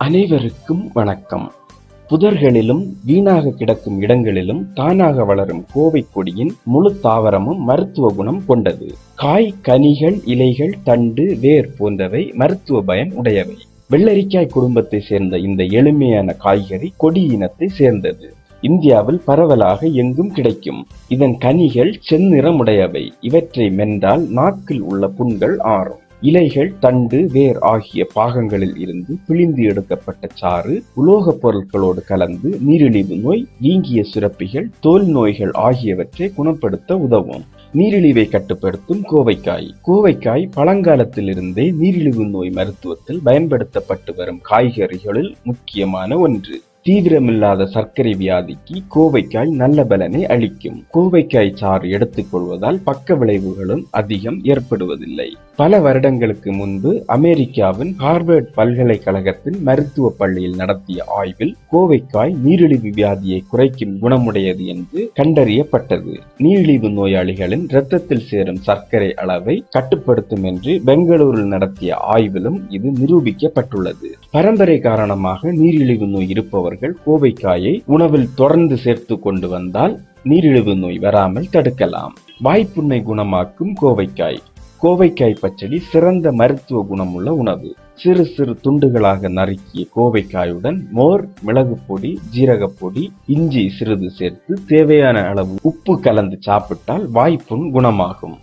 அனைவருக்கும் வணக்கம். புதர்களிலும் வீணாக கிடக்கும் இடங்களிலும் தானாக வளரும் கோவை கொடியின் முழு தாவரமும் மருத்துவ குணம் கொண்டது. காய் கனிகள் இலைகள் தண்டு வேர் போன்றவை மருத்துவ பயன் உடையவை. வெள்ளரிக்காய் குடும்பத்தை சேர்ந்த இந்த எளிமையான காய்கறி கொடி இனத்தை சேர்ந்தது. இந்தியாவில் பரவலாக எங்கும் கிடைக்கும். இதன் கனிகள் செந்நிறமுடையவை இவற்றை மென்றால் நாக்கில் உள்ள புண்கள் ஆறும். இலைகள் தண்டு வேர் ஆகிய பாகங்களில் இருந்து பிழிந்து எடுக்கப்பட்ட சாறு உலோகப் பொருட்களோடு கலந்து நீரிழிவு நோய் நீங்கிய சுரப்பிகள் தோல் நோய்கள் ஆகியவற்றை குணப்படுத்த உதவும். நீரிழிவை கட்டுப்படுத்தும் கோவைக்காய். கோவைக்காய் பழங்காலத்திலிருந்தே நீரிழிவு நோய் மருத்துவத்தில் பயன்படுத்தப்பட்டு வரும் காய்கறிகளில் முக்கியமான ஒன்று. தீவிரமில்லாத சர்க்கரை வியாதிக்கு கோவைக்காய் நல்ல பலனை அளிக்கும். கோவைக்காய் சாறு எடுத்துக்கொள்வதால் பக்க விளைவுகளும் அதிகம் ஏற்படுவதில்லை. பல வருடங்களுக்கு முன்பு அமெரிக்காவின் ஹார்வர்ட் பல்கலைக்கழகத்தின் மருத்துவ பள்ளியில் நடத்திய ஆய்வில் கோவைக்காய் நீரிழிவு வியாதியை குறைக்கும் குணமுடையது என்று கண்டறியப்பட்டது. நீரிழிவு நோயாளிகளின் இரத்தத்தில் சேரும் சர்க்கரை அளவை கட்டுப்படுத்தும் என்று பெங்களூரில் நடத்திய ஆய்விலும் இது நிரூபிக்கப்பட்டுள்ளது. பரம்பரை காரணமாக நீரிழிவு நோய் இருப்பவர்கள் கோவைக்காயை உணவில் தொடர்ந்து சேர்த்து கொண்டு வந்தால் நீரிழிவு நோய் வராமல் தடுக்கலாம். வாய்ப்புண்ணை குணமாக்கும் கோவைக்காய். கோவைக்காய் பச்சடி சிறந்த மருத்துவ குணமுள்ள உணவு. சிறு சிறு துண்டுகளாக நறுக்கிய கோவைக்காயுடன் மோர் மிளகு பொடி ஜீரகப்பொடி இஞ்சி சிறிது சேர்த்து தேவையான அளவு உப்பு கலந்து சாப்பிட்டால் வாய்ப்புண் குணமாகும்.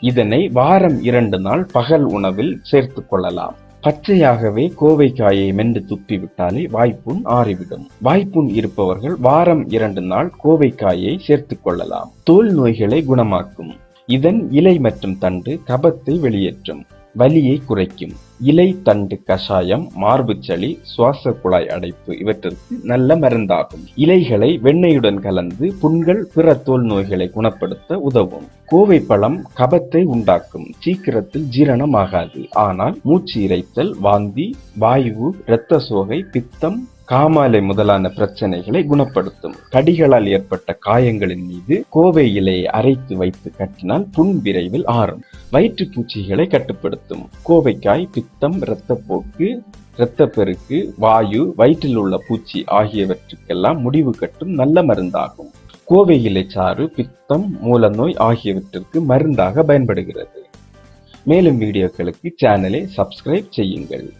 இதனை வாரம் இரண்டு நாள் பகல் உணவில் சேர்த்து கொள்ளலாம். பச்சையாகவே கோவைக்காயை மென்று துப்பிவிட்டாலே வாய்ப்புண் ஆறிவிடும். வாய்ப்புண் இருப்பவர்கள் வாரம் இரண்டு நாள் கோவைக்காயை சேர்த்துக் கொள்ளலாம். தோல் நோய்களை குணமாக்கும். இதன் இலை மற்றும் தண்டு கபத்தை வெளியேற்றும். வலியை குறைக்கும். இலை தண்டு கஷாயம் மார்புச்சளி சுவாச குழாய் அடைப்பு இவற்றிற்கு நல்ல மருந்தாகும். இலைகளை வெண்ணெயுடன் கலந்து புண்கள் பிற தோல் நோய்களை குணப்படுத்த உதவும். கோவை பழம் கபத்தை உண்டாக்கும். சீக்கிரத்தில் ஜீரணமாகாது. ஆனால் மூச்சு இறைத்தல் வாந்தி வாயு இரத்த சோகை பித்தம் காமாலை முதலான பிரச்சனைகளை குணப்படுத்தும். கடிகளால் ஏற்பட்ட காயங்களின் மீது கோவை இலையை அரைத்து வைத்து கட்டினால் புண் விரைவில் ஆறும். வயிற்றுப்பூச்சிகளை கட்டுப்படுத்தும். கோவைக்காய் பித்தம் இரத்தப்போக்கு இரத்தப்பெருக்கு வாயு வயிற்றில் உள்ள பூச்சி ஆகியவற்றுக்கெல்லாம் முடிவு கட்டும் நல்ல மருந்தாகும். கோவை இலை சாறு பித்தம் மூலநோய் ஆகியவற்றிற்கு மருந்தாக பயன்படுகிறது. மேலும் வீடியோக்களுக்கு சேனலை சப்ஸ்கிரைப் செய்யுங்கள்.